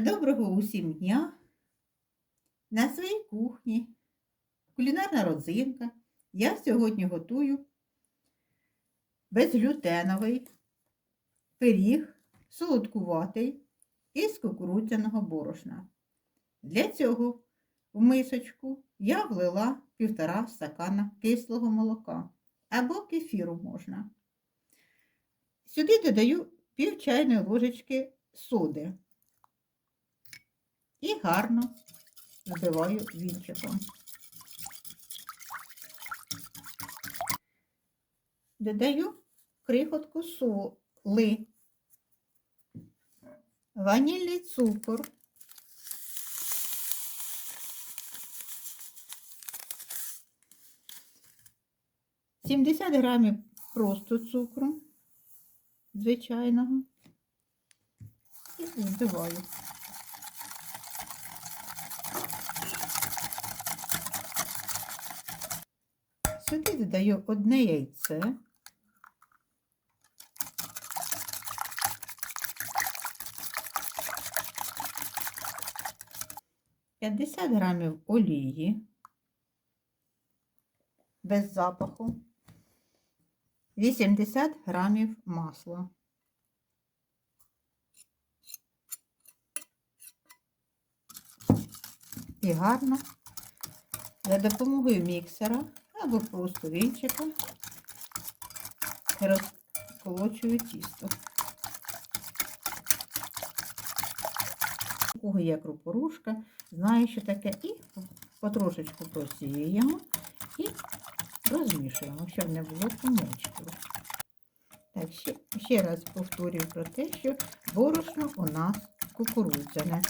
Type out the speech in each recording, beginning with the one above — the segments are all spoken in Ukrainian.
Доброго усім дня! На своїй кухні кулінарна родзинка. Я сьогодні готую безглютеновий пиріг солодкуватий із кукурудзяного борошна. Для цього в мисочку я влила півтора стакана кислого молока або кефіру можна. Сюди додаю пів чайної ложечки соди і гарно збиваю вінчиком. Додаю крихотку соли, ванільний цукор, Сімдесят грамів просто цукру звичайного і збиваю. Сюди додаю одне яйце. П'ятдесят грамів олії без запаху, 80 грамів масла. І гарно за допомогою міксера або просто вінчика розколочую тісто. У кого є крупорушка, знає, що таке, і потрошечку просіюємо і розмішуємо, щоб не було комочків. Так, ще, ще раз повторюю про те, що борошно у нас кукурудзяне.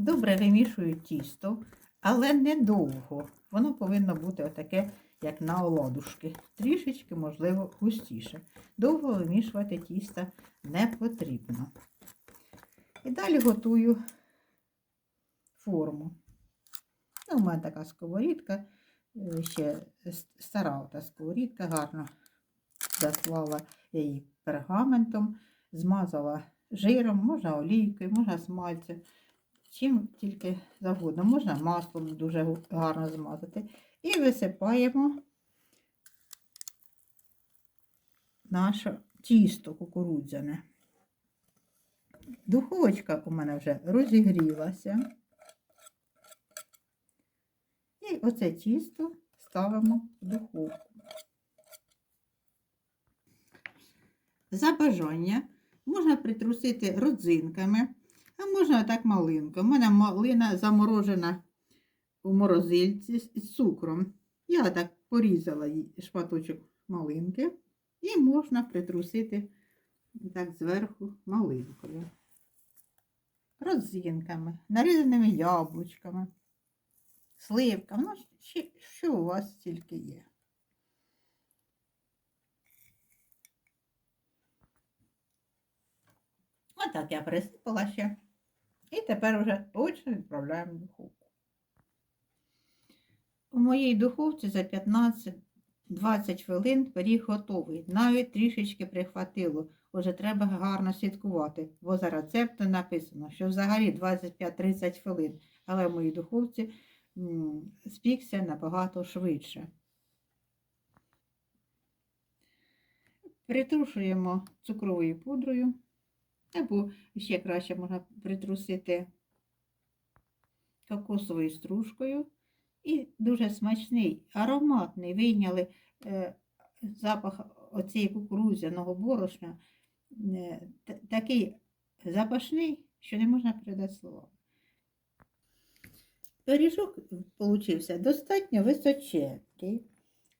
Добре вимішую тісто, але недовго. Воно повинно бути отаке, як на оладушки. Трішечки, можливо, густіше. Довго вимішувати тісто не потрібно. І далі готую форму. Ну, у мене така сковорідка, е, ще стара та сковорідка, гарно заслала її пергаментом, змазала жиром, можна олійкою, можна смальцем чим тільки завгодно. Можна маслом дуже гарно змазати. І висипаємо наше тісто кукурудзяне. Духовочка у мене вже розігрілася. І оце тісто ставимо в духовку. За бажання можна притрусити родзинками. А можна так малинка. У мене малина заморожена у морозильці з цукром. Я так порізала шматочок малинки і можна притрусити так зверху малинкою. Родзинками, нарізаними яблучками, сливками. Ну, що у вас тільки є. Отак я присипала ще. І тепер вже точно відправляємо духовку. У моїй духовці за 15-20 хвилин пиріг готовий. Навіть трішечки прихватило. Отже, треба гарно слідкувати, бо за рецептом написано, що взагалі 25-30 хвилин, але в моїй духовці спікся набагато швидше. Притрушуємо цукровою пудрою. Або ще краще можна притрусити кокосовою стружкою. І дуже смачний, ароматний. Вийняли е, запах оцієї кукурудзяного борошна, е, такий запашний, що не можна передати словами. Пиріжок получився достатньо височенький,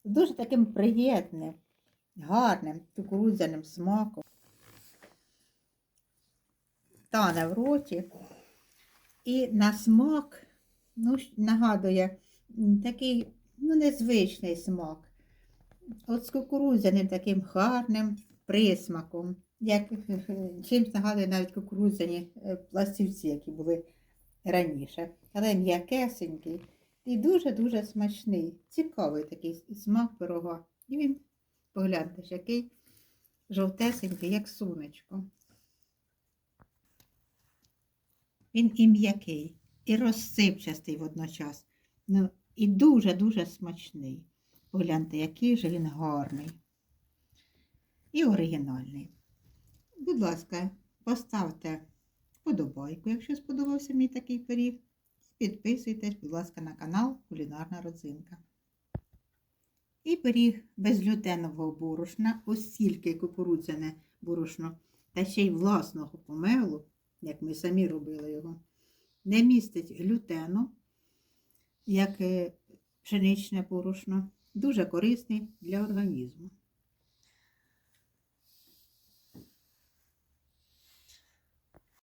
дуже таким приємним, гарним кукурудзяним смаком тане в роті. І на смак, ну, нагадує, такий ну, незвичний смак. От з кукурудзяним таким гарним присмаком, як чимось нагадує навіть кукурудзяні е, пластівці, які були раніше. Але м'якесенький і дуже-дуже смачний, цікавий такий смак пирога. І він, погляньте, який жовтесенький, як сонечко. Він і м'який, і розсипчастий водночас. Ну, і дуже-дуже смачний. Погляньте, який же він гарний і оригінальний. Будь ласка, поставте вподобайку, якщо сподобався мій такий пиріг. Підписуйтесь, будь ласка, на канал Кулінарна Родзинка. І пиріг безглютенового борошна, ось стільки кукурудзяне борошно, та ще й власного помелу, як ми самі робили його, не містить глютену, як е, пшеничне порошно, дуже корисний для організму.